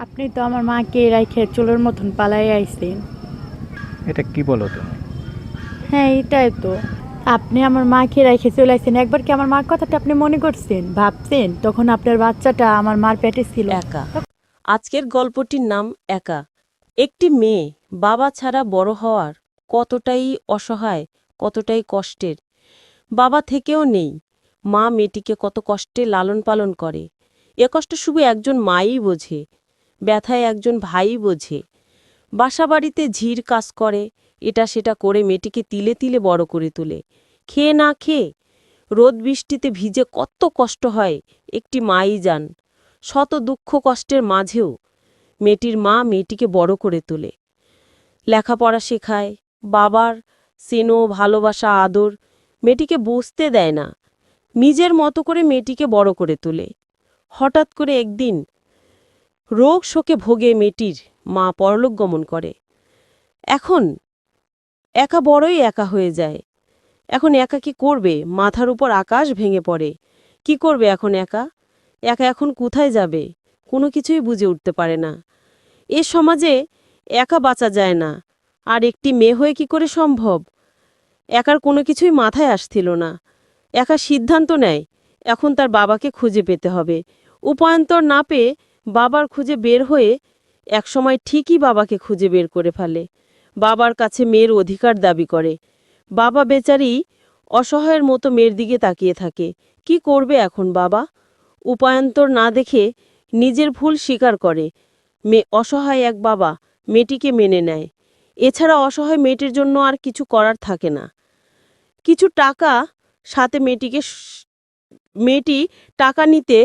আপনি তো আমার মাকে রাইখে চোরের মতন পালাই আইছেন। এটা কি বলো তুমি? হ্যাঁ এটাই তো। আপনি আমার মাকে রেখে চলে আসছেন একবার কি আমার মার কথাটা আপনি মনে করছেন ভাবছেন? তখন আপনার বাচ্চাটা আমার মার পেটে ছিল। একা। আজকের গল্পটির নাম একা। একটি মেয়ে বাবা ছাড়া বড় হওয়ার কতটাই অসহায় কতটাই কষ্টের। বাবা থেকেও নেই। মা মেয়েটিকে কত কষ্টে লালন পালন করে। এ কষ্ট শুধু একজন মাই বোঝে। ব্যথায় একজন ভাই বোঝে। বাসাবাড়িতে ঝির কাজ করে, এটা সেটা করে মেয়েটিকে তিলে তিলে বড় করে তোলে। খেয়ে না খেয়ে রোদ বৃষ্টিতে ভিজে কত কষ্ট হয়, একটি মাই যান। শত দুঃখ কষ্টের মাঝেও মেয়েটির মা মেয়েটিকে বড় করে তোলে। লেখাপড়া শেখায়, বাবার সেনো ভালোবাসা, আদর মেয়েটিকে বসতে দেয় না। নিজের মতো করে মেয়েটিকে বড় করে তোলে। হঠাৎ করে একদিন রোগ শোকে ভোগে মেয়েটির মা পরলোক গমন করে। এখন একা বড়ই একা হয়ে যায়। এখন একা কি করবে? মাথার উপর আকাশ ভেঙে পড়ে। কি করবে এখন একা? একা এখন কোথায় যাবে? কোনো কিছুই বুঝে উঠতে পারে না। এ সমাজে একা বাঁচা যায় না। আর একটি মেয়ে হয়ে কি করে সম্ভব? একার কোনো কিছুই মাথায় আসছিল না। একা সিদ্ধান্ত নেয়। এখন তার বাবাকে খুঁজে পেতে হবে। উপায়ন্তর না পেয়ে বাবার খুঁজে বের হয়ে একসময় ঠিকই বাবাকে খুঁজে বের করে ফেলে। বাবার কাছে মেয়ের অধিকার দাবি করে। বাবা বেচারি অসহায়ের মতো মেয়ের দিকে তাকিয়ে থাকে। কি করবে এখন বাবা? উপায়ন্তর না দেখে নিজের ভুল স্বীকার করে। মেয়ে অসহায় এক বাবা মেয়েটিকে মেনে নেয়। এছাড়া অসহায় মেয়েটির জন্য আর কিছু করার থাকে না। কিছু টাকা সাথে মেয়েটিকে মেয়েটি টাকা নিতে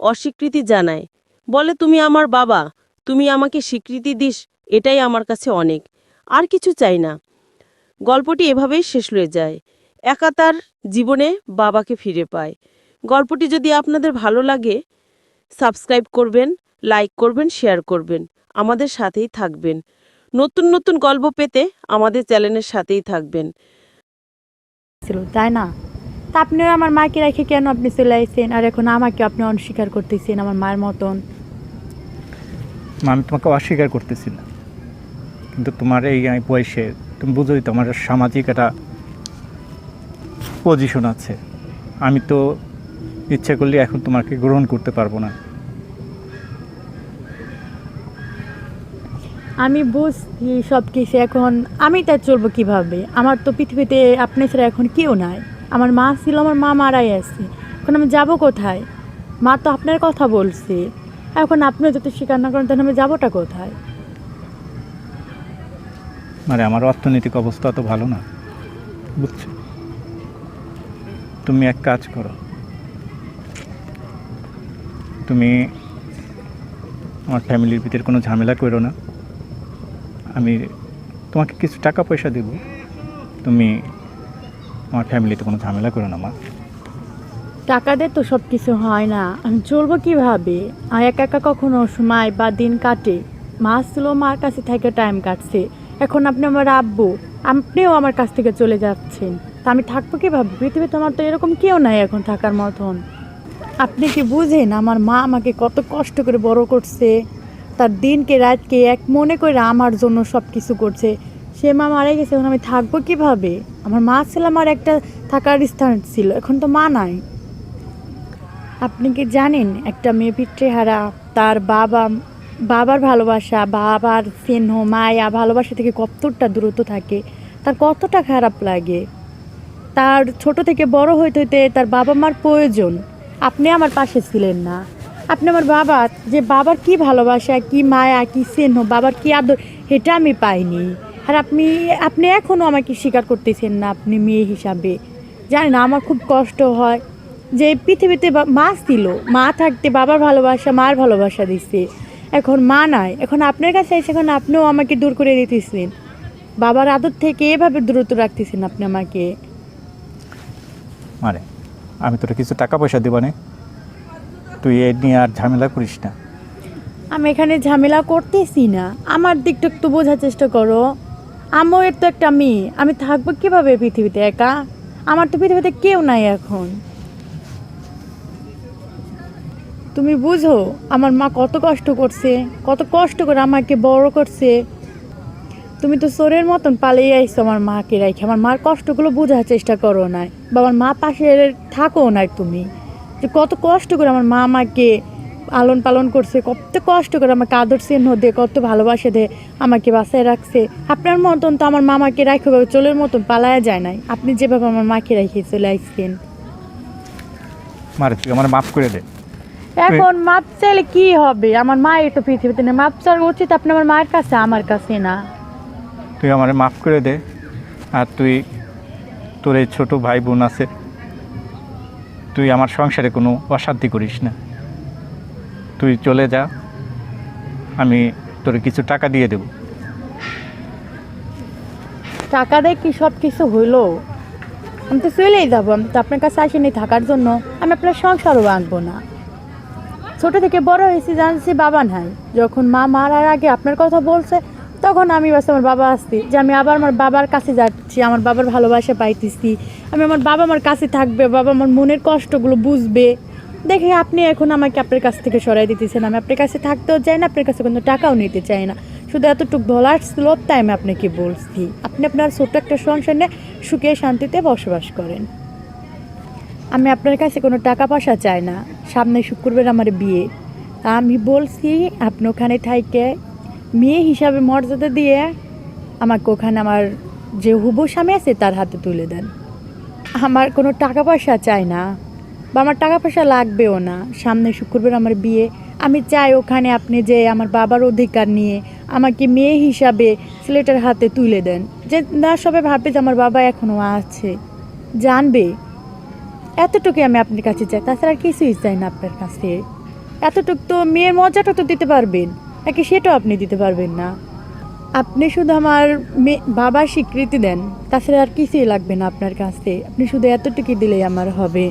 অস্বীকৃতি জানায়। বলে, তুমি আমার বাবা, তুমি আমাকে স্বীকৃতি দিস, এটাই আমার কাছে অনেক, আর কিছু চাই না। গল্পটি এভাবেই শেষ হয়ে যায়। একা তার জীবনে বাবাকে ফিরে পায়। গল্পটি যদি আপনাদের ভালো লাগে, সাবস্ক্রাইব করবেন, লাইক করবেন, শেয়ার করবেন, আমাদের সাথেই থাকবেন। নতুন নতুন গল্প পেতে আমাদের চ্যানেলের সাথেই থাকবেন। তাই না? তা আপনিও আমার মাকে রেখে কেন আপনি চলে আইছেন? আর এখন আমাকে আপনি অস্বীকার করতেছেন আমার মায়ের মতন। আমি তোমাকে অস্বীকার করতেছি না। কিন্তু তোমার এই বয়সে তুমি বুঝোই তো আমার সামাজিক একটা পজিশন আছে। আমি তো ইচ্ছে করলে এখন তোমাকে গ্রহণ করতে পারব না। আমি বুঝছি সব কিছু এখন, আমি তা চলবো কীভাবে? আমার তো পৃথিবীতে আপনি ছাড়া এখন কেউ নাই। আমার মা ছিল, আমার মা মারাই আছে। এখন আমি যাব কোথায়? মা তো আপনার কথা বলছে। এখন আপনিও যদি স্বীকার না করেন, তাহলে আমি যাবোটা কোথায়? মানে আমার অর্থনৈতিক অবস্থা তো ভালো না বুঝছ তুমি এক কাজ করো। তুমি আমার ফ্যামিলির ভিতরে কোনো ঝামেলা করো না। আমি তোমাকে কিছু টাকা পয়সা দেব। তুমি আমার ফ্যামিলিতে কোনো ঝামেলা করো না, মা। টাকা দিয়ে তো সব কিছু হয় না। আমি চলবো কীভাবে? একা একা কখনো সময় বা দিন কাটে? মা ছিল মার কাছে থেকে টাইম কাটছে। এখন আপনি আমার আব্বু, আপনিও আমার কাছ থেকে চলে যাচ্ছেন। তা আমি থাকব কীভাবে? পৃথিবীতে আমার তো এরকম কেউ নাই এখন থাকার মতন। আপনি কি বুঝেন, আমার মা আমাকে কত কষ্ট করে বড় করছে? তার দিনকে, রাতকে এক মনে করে আমার জন্য সব কিছু করছে। সে মা মারা গেছে, এখন আমি থাকব কীভাবে? আমার মা ছিল, আমার একটা থাকার স্থান ছিল, এখন তো মা নাই। আপনি কি জানেন, একটা মেয়ে পিতৃ হারা তার বাবা, বাবার ভালোবাসা, বাবার স্নেহ, মায়া, ভালোবাসা থেকে কতটা দূরত্ব থাকে, তার কতটা খারাপ লাগে? তার ছোট থেকে বড় হইতে হইতে তার বাবা মার প্রয়োজন। আপনি আমার পাশে ছিলেন না। আপনি আমার বাবা, যে বাবার কি ভালোবাসা, কি মায়া, কি স্নেহ, বাবার কি আদর এটা আমি পাইনি। আর আপনি আপনি এখনও আমাকে স্বীকার করতেছেন না আপনি মেয়ে হিসাবে। জানেন, আমার খুব কষ্ট হয়। যে পৃথিবীতে বা- মা ছিল মা থাকতে বাবার ভালোবাসা মার ভালোবাসা দিচ্ছে এখন মা নাই। এখন আপনার কাছে এসে এখন আপনিও আমাকে দূর করে দিতেছেন। বাবার আদর থেকে এভাবে দূরত্ব রাখতেছেন আপনি আমাকে। মানে আমি তোর কিছু টাকা পয়সা দেবো না। তুই এ নিয়ে আর ঝামেলা করিস না। আমি এখানে ঝামেলা করতেছি না। আমার দিকটা একটু বোঝার চেষ্টা করো। আমিও এর তো একটা মেয়ে। আমি থাকব কীভাবে পৃথিবীতে একা? আমার তো পৃথিবীতে কেউ নাই এখন। তুমি বুঝো, আমার মা কত কষ্ট করছে, কত কষ্ট করে আমাকে বড় করছে। তুমি তো সোরের মতন পালিয়ে আইছো আমার মাকে রাখে আমার মার কষ্টগুলো বোঝার চেষ্টা করো না বা আমার মা পাশে থাকো না তুমি। যে কত কষ্ট করে আমার মা আমাকে পালন পালন করছে, কত কষ্ট করে আমাকে আদর স্নেহ দিয়ে, কত ভালোবাসে দিয়ে আমাকে বাসায় রাখছে। আপনার মতন তো আমার মামাকে রাখো চোলের মতন পালায়া যায় নাই। আপনি যেভাবে আমার মাকে রেখে চলে আসছেন। মারে, তুই আমার মাফ করে দে। এখন মাপ চাইলে কি হবে? আমার মায়ের তো পৃথিবীতে নেই। মাপ চাওয়ার উচিত আপনি আমার মায়ের কাছে আমার কাছে না। তুই আমার মাফ করে দে। আর তুই তোর এই ছোটো ভাই বোন আছে তুই আমার সংসারে কোনো অশান্তি করিস না। তুই চলে যা আমি তোর কিছু টাকা দিয়ে দেবো। টাকা দিয়ে কি সব কিছু হইল? আমি তো চলেই যাব। আমি তো আপনার কাছে আসিনি থাকার জন্য। আমি আপনার সংসারও আনব না। ছোট থেকে বড় হয়েছি, জানছি বাবা নাই। যখন মা মারার আগে আপনার কথা বলছে, তখন আমি বাস আমার বাবা আসছি, যে আমি আবার আমার বাবার কাছে যাচ্ছি, আমার বাবার ভালোবাসা পাইতেছি। আমি আমার বাবা আমার কাছে থাকবে, বাবা আমার মনের কষ্টগুলো বুঝবে। দেখে আপনি এখন আমাকে আপনার কাছ থেকে সরাই দিতেছেন, আমি আপনার কাছে থাকতেও চাই না, আপনার কাছে কোনো টাকাও নিতে চাই না। শুধু এতটুকু বলার স্লোপটা আমি আপনাকে বলছি। আপনি আপনার ছোট্ট একটা সংসার নিয়ে সুখে শান্তিতে বসবাস করেন। আমি আপনার কাছে কোনো টাকা পয়সা চাই না। সামনে শুক্রবার আমার বিয়ে। আমি বলছি, আপনি ওখানে থাইকে মেয়ে হিসাবে মর্যাদা দিয়ে আমাকে ওখানে আমার যে হুবু স্বামী আছে, তার হাতে তুলে দেন। আমার কোনো টাকা পয়সা চাই না বা আমার টাকা পয়সা লাগবেও না। সামনে শুক্রবার আমার বিয়ে। আমি চাই ওখানে আপনি যে আমার বাবার অধিকার নিয়ে আমাকে মেয়ে হিসাবে ছেলেটার হাতে তুলে দেন। যে না, সবাই ভাববে যে আমার বাবা এখনও আছে। জানবে এতটুকু আমি আপনার কাছে চাই। তাছাড়া আর কিছুই চাই না আপনার কাছে এতটুকু তো মেয়ের মজাটা তো দিতে পারবেন, নাকি সেটাও আপনি দিতে পারবেন না? আপনি শুধু আমার বাবার স্বীকৃতি দেন, তাছাড়া আর কিছুই লাগবে না আপনার কাছে আপনি শুধু এতটুকু দিলেই আমার হবে।